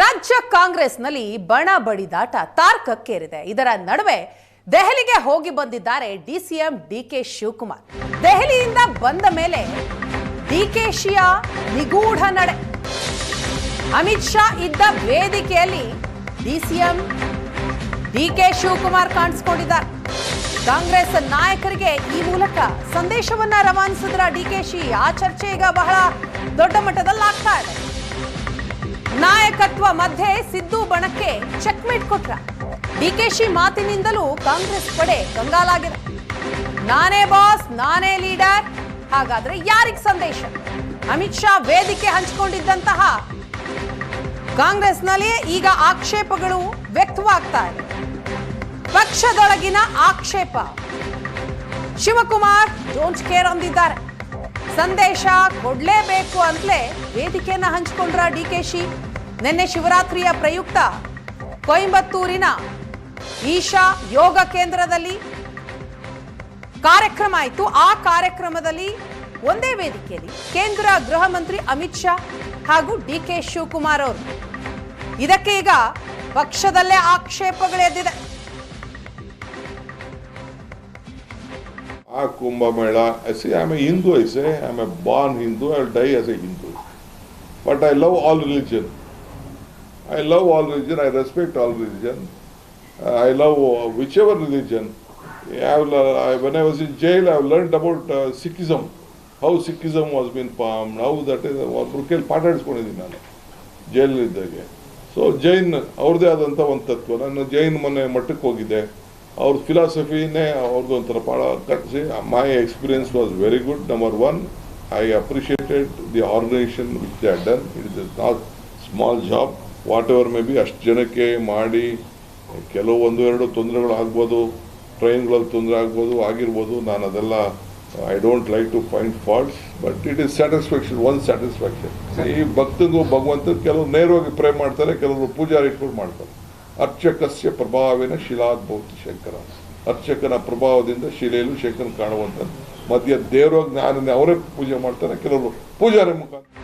ರಾಜ್ಯ ಕಾಂಗ್ರೆಸ್ನಲ್ಲಿ ಬಣ ಬಡಿದಾಟ ತಾರ್ಕಕ್ಕೇರಿದೆ. ಇದರ ನಡುವೆ ದೆಹಲಿಗೆ ಹೋಗಿ ಬಂದಿದ್ದಾರೆ ಡಿಸಿಎಂ ಡಿಕೆ ಶಿವಕುಮಾರ್. ದೆಹಲಿಯಿಂದ ಬಂದ ಮೇಲೆ ಡಿಕೆಶಿಯ ನಿಗೂಢ ನಡೆ. ಅಮಿತ್ ಶಾ ಇದ್ದ ವೇದಿಕೆಯಲ್ಲಿ ಡಿಸಿಎಂ ಡಿಕೆ ಶಿವಕುಮಾರ್ ಕಾಣಿಸ್ಕೊಂಡಿದ್ದಾರೆ. ಕಾಂಗ್ರೆಸ್ ನಾಯಕರಿಗೆ ಈ ಮೂಲಕ ಸಂದೇಶವನ್ನ ರವಾನಿಸಿದ್ರ ಡಿಕೆಶಿ ಆ ಚರ್ಚೆ ಈಗ ಬಹಳ ದೊಡ್ಡ ಮಟ್ಟದಲ್ಲಿ ಆಗ್ತಾ ನಾಯಕತ್ವ ಮಧ್ಯೆ ಸಿದ್ದು ಬಣಕ್ಕೆ ಚೆಕ್ಮೇಟ್ ಕೊಟ್ರ. ಡಿಕೆಶಿ ಮಾತಿನಿಂದಲೂ ಕಾಂಗ್ರೆಸ್ ಪಡೆ ಕಂಗಾಲಾಗಿದೆ. ನಾನೇ ಬಾಸ್, ನಾನೇ ಲೀಡರ್, ಹಾಗಾದ್ರೆ ಯಾರಿಗ್ ಸಂದೇಶ? ಅಮಿತ್ ಶಾ ವೇದಿಕೆ ಹಂಚಿಕೊಂಡಿದ್ದಂತಹ ಕಾಂಗ್ರೆಸ್ನಲ್ಲಿ ಈಗ ಆಕ್ಷೇಪಗಳು ವ್ಯಕ್ತವಾಗ್ತಾ ಇದೆ. ಪಕ್ಷದೊಳಗಿನ ಆಕ್ಷೇಪ. ಶಿವಕುಮಾರ್ ಡೋಂಟ್ ಕೇರ್ ಅಂದಿದ್ದಾರೆ. ಸಂದೇಶ ಕೊಡ್ಲೇಬೇಕು ಅಂತಲೇ ವೇದಿಕೆಯನ್ನ ಹಂಚಿಕೊಂಡ್ರ ಡಿಕೆಶಿ ನಿನ್ನೆ ಶಿವರಾತ್ರಿಯ ಪ್ರಯುಕ್ತ ಕೊಯಂಬತ್ತೂರಿನ ಈಶಾ ಯೋಗ ಕೇಂದ್ರದಲ್ಲಿ ಕಾರ್ಯಕ್ರಮ ಆಯಿತು ಆ ಕಾರ್ಯಕ್ರಮದಲ್ಲಿ ಒಂದೇ ವೇದಿಕೆಯಲ್ಲಿ ಕೇಂದ್ರ ಗೃಹ ಮಂತ್ರಿ ಅಮಿತ್ ಶಾ ಹಾಗೂ ಡಿ ಕೆ ಶಿವಕುಮಾರ್ ಅವರು ಇದಕ್ಕೆ ಈಗ ಪಕ್ಷದಲ್ಲೇ ಆಕ್ಷೇಪಗಳೆದ್ದಿದೆ ಆ Kumbhamela I I'm Hindu I a a Hindu Hindu, die as a Hindu Hindu. I love all religion. I love all religion, I respect all religion. Uh, I love uh, whichever religion. I've, uh, I, when I was in jail, I learned about uh, Sikhism, how Sikhism was being formed, how that is, ಒಬ್ರು ಕೇಳಿ ಪಾಠ ಆಡಿಸ್ಕೊಂಡಿದ್ದೀನಿ ನಾನು ಜೈಲಲ್ಲಿದ್ದಾಗೆ so Jain ಅವ್ರದ್ದೇ ಆದಂಥ ಒಂದು ತತ್ವ ನಾನು ಜೈನ್ ಮೊನ್ನೆ ಮಠಕ್ಕೆ ಹೋಗಿದ್ದೆ ಅವ್ರ ಫಿಲಾಸಫಿನೇ ಅವ್ರದ್ದು ಒಂಥರ ಭಾಳ my experience was very good. Number number I appreciated the organization which they had done. It is not small job whatever may be ಅಷ್ಟು ಜನಕ್ಕೆ ಮಾಡಿ, ಕೆಲವು ಒಂದು ಎರಡು ತೊಂದರೆಗಳು ಆಗ್ಬೋದು ಟ್ರೈನ್ಗಳಲ್ಲಿ ತೊಂದರೆ ಆಗ್ಬೋದು, ಆಗಿರ್ಬೋದು ನಾನು ಅದೆಲ್ಲ I don't like to find faults but it is satisfaction one satisfaction ಈ ಭಕ್ತಿಗೂ ಭಗವಂತ ಕೆಲವು ನೇರವಾಗಿ ಪ್ರೇ ಮಾಡ್ತಾರೆ, ಕೆಲವರು ಪೂಜಾರಿ ಇಟ್ಕೊಂಡು ಮಾಡ್ತಾರೆ. ಅರ್ಚಕಸ್ಯ ಪ್ರಭಾವಿನ ಶಿಲಾದ್ಭೌತಿ ಶಂಕರ. ಅರ್ಚಕನ ಪ್ರಭಾವದಿಂದ ಶಿಲೆಯಲ್ಲೂ ಶಂಕರನ ಕಾಣುವಂಥದ್ದು. ಮಧ್ಯ ದೇವರ ಜ್ಞಾನನೇ ಅವರೇ ಪೂಜೆ ಮಾಡ್ತಾರೆ, ಕೆಲವರು ಪೂಜಾರಿ ಮುಖಾಂತರ.